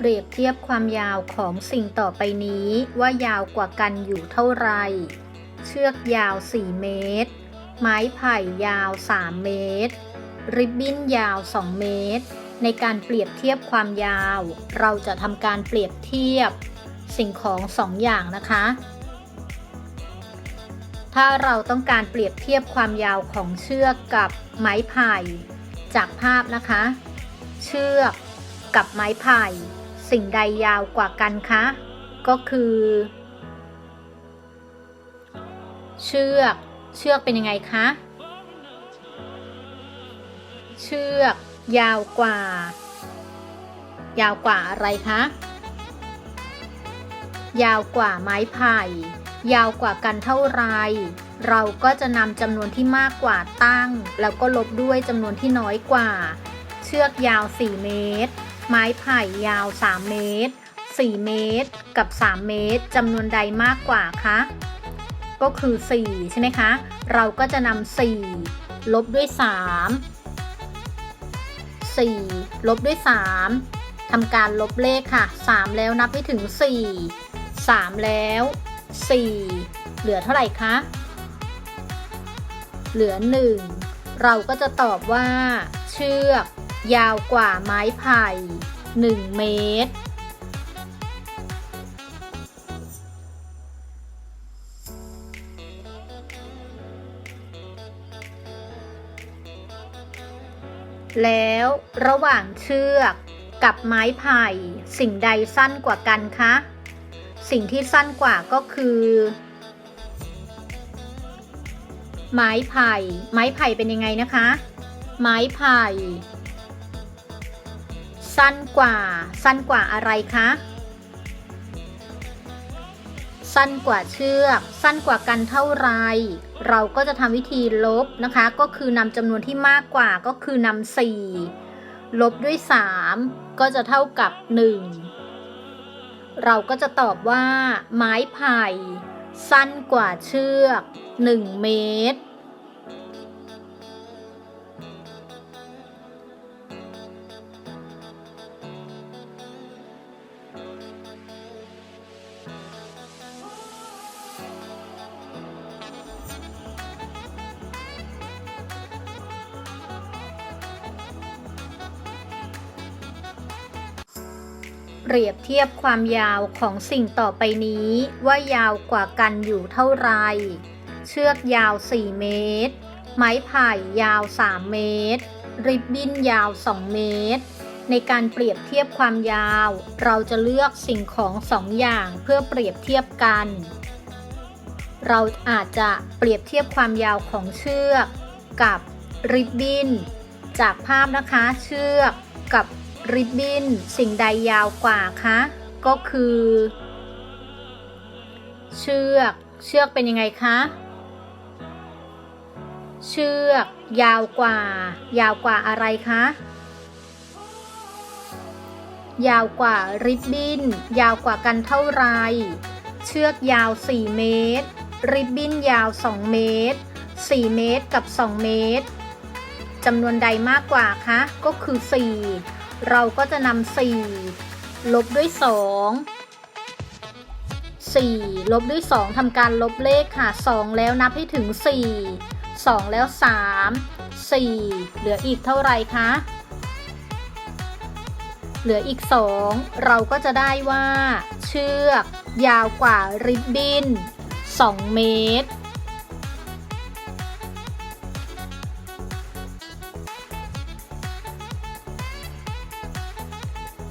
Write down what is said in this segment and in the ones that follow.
เปรียบเทียบความยาวของสิ่งต่อไปนี้ว่ายาวกว่ากันอยู่เท่าไร เชือกยาว 4 เมตร ไม้ไผ่ยาว 3 เมตร ริบบิ้นยาว 2 เมตร ในการเปรียบเทียบความยาว เราจะทำการเปรียบเทียบสิ่งของสองอย่างนะคะ ถ้าเราต้องการเปรียบเทียบความยาวของเชือกกับไม้ไผ่ จากภาพนะคะ เชือกกับไม้ไผ่ สิ่งใดยาวกว่ากันคะ ก็คือ เชือก เชือกเป็นยังไงคะ เชือกยาวกว่า ยาวกว่าอะไรคะ ยาวกว่าไม้ไผ่ ยาวกว่ากันเท่าไร เราก็จะนำจำนวนที่มากกว่าตั้ง แล้วก็ลบด้วยจำนวนที่น้อยกว่า เชือกยาว 4 เมตร ไม้ไผ่ยาว 3 เมตร 4 เมตร กับ 3 เมตรจำนวนใดมากกว่าคะก็คือ 4 ใช่ไหมคะ เราก็จะนำ4ลบด้วย 3 4 ลบด้วย 3ทำการลบเลขค่ะ 3 แล้วนับให้ถึง 4 3 แล้ว 4 เหลือเท่าไหร่คะ เหลือ 1 เราก็จะตอบว่าเชือก ยาวกว่าไม้ไผ่ 1 เมตร แล้วระหว่างเชือกกับไม้ไผ่ สิ่งใดสั้นกว่ากันคะ สิ่งที่สั้นกว่าก็คือ ไม้ไผ่ ไม้ไผ่เป็นยังไงนะคะ ไม้ไผ่ สั้นกว่า สั้นกว่าอะไรคะ สั้นกว่าเชือก สั้นกว่ากันเท่าไร เราก็จะทำวิธีลบนะคะ ก็คือนำจำนวนที่มากกว่าก็คือนำสี่ลบด้วย 3 ก็จะเท่ากับ 1 เราก็จะตอบว่า ไม้ไผ่ สั้นกว่าเชือก 1 เมตร เปรียบเทียบความยาวของสิ่งต่อไปนี้ ว่ายาวกว่ากันอยู่เท่าไร เชือกยาว 4 เมตร ไม้ไผ่ยาว 3 เมตร ริบบิ้นยาว 2 เมตร ในการเปรียบเทียบความยาว เราจะเลือกสิ่งของสองอย่างเพื่อเปรียบเทียบกัน เราอาจจะเปรียบเทียบความยาวของเชือก กับริบบิ้นจากภาพนะคะเชือกกับ ริบบิ้นสิ่งใดยาวกว่าคะ ก็คือ เชือก เชือกเป็นยังไงคะ เชือก ยาวกว่า ยาวกว่าอะไรคะ ยาวกว่าริบบิ้นยาวกว่ากันเท่าไร เชือกยาว 4 เมตร ริบบิ้นยาว 2 เมตร 4 เมตรกับ 2 เมตรจำนวนใดมากกว่าคะ ก็คือ 4 เราก็จะนำ4ลบด้วย 2 4 ลบด้วย 2ทำการลบเลขค่ะ 2 แล้วนับให้ถึง 4 2 แล้ว 3 4 เหลืออีกเท่าไหร่คะ เหลืออีก 2 เราก็จะได้ว่า เชือก ยาวกว่าริบบิ้น 2 เมตร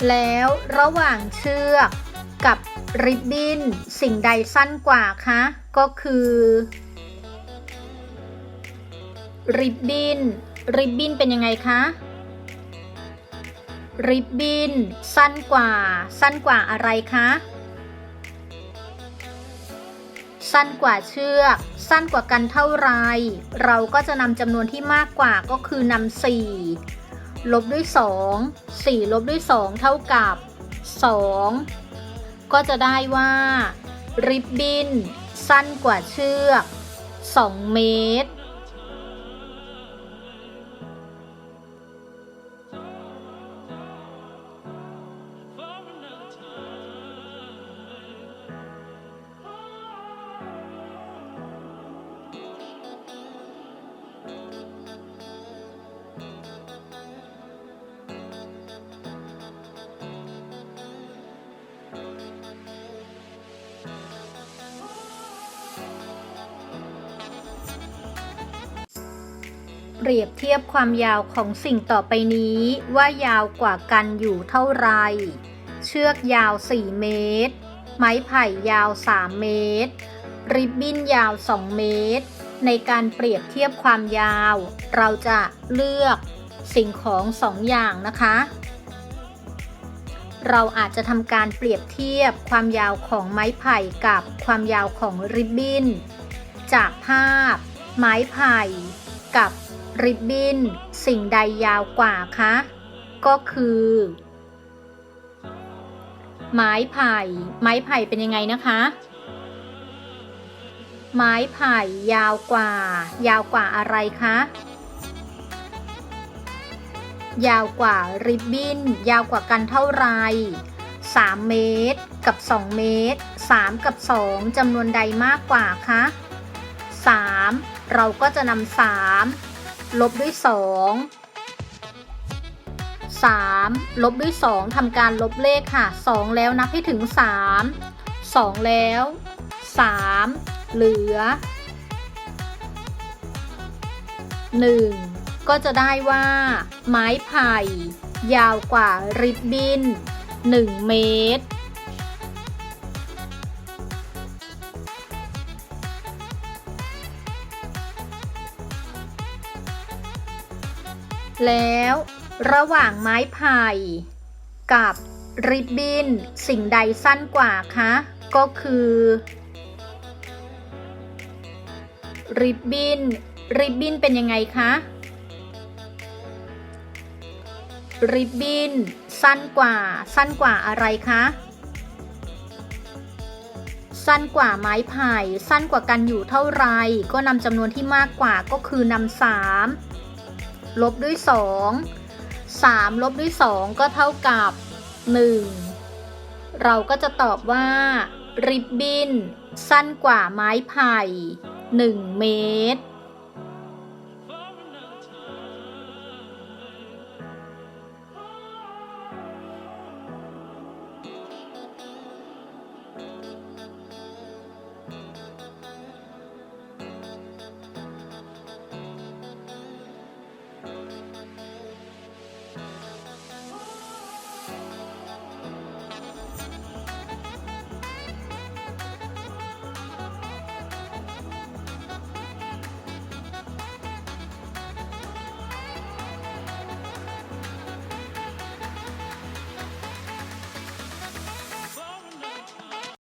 แล้วระหว่างเชือกกับริบบิ้นสิ่งใดสั้นกว่าคะ ก็คือริบบิ้นริบบิ้นเป็นยังไงคะริบบิ้นสั้นกว่า สั้นกว่าอะไรคะ สั้นกว่าเชือก สั้นกว่ากันเท่าไร เราก็จะนำจำนวนที่มากกว่าก็คือนำสี่ ลบด้วย 2 4 ลบด้วย 2 เท่ากับ 2 ก็จะได้ว่า ริบบิ้นสั้นกว่าเชือก 2 เมตร ปรียบเทียบความยาวของสิ่งต่อไปนี้ว่ายาวกว่ากันอยู่เท่าไร เชือกยาว 4 เมตร ไม้ไผ่ยาว 3 เมตร ริบบิ้นยาว 2 เมตร ในการเปรียบเทียบความยาว เราจะเลือกสิ่งของสองอย่างนะคะ เราอาจจะทำการเปรียบเทียบความยาวของไม้ไผ่กับความยาวของริบบิ้น จากภาพ ไม้ไผ่กับ ริบบิ้นสิ่งใดยาวกว่าคะ ก็คือ ไม้ไผ่ ไม้ไผ่เป็นยังไงนะคะ ไม้ไผ่ยาวกว่า ยาวกว่าอะไรคะ ยาวกว่าริบบิ้น ยาวกว่ากันเท่าไหร3เมตร กับ 2 เมตร 3 กับ 2จำนวนใดมากกว่าคะ 3 เราก็จะนำ3 ลบด้วย 2 3 ลบด้วย 2ทำการลบเลขค่ะ 2 แล้วนับให้ถึง 3 2 แล้ว 3 เหลือ 1 ก็จะได้ว่า ไม้ไผ่ ยาวกว่าริบบิ้น 1 เมตร แล้วระหว่างไม้ไผ่กับริบบิ้นสิ่งใดสั้นกว่าคะ ก็คือ ริบบิ้นริบบิ้นเป็นยังไงคะ ริบบิ้นสั้นกว่า สั้นกว่าอะไรคะ สั้นกว่าไม้ไผ่ สั้นกว่ากันอยู่เท่าไร ก็นำจำนวนที่มากกว่าก็คือนำสาม ลบด้วย 2 3 ลบด้วย 2 ก็เท่ากับ 1 เราก็จะตอบว่า ริบบิ้นสั้นกว่าไม้ไผ่ 1 เมตร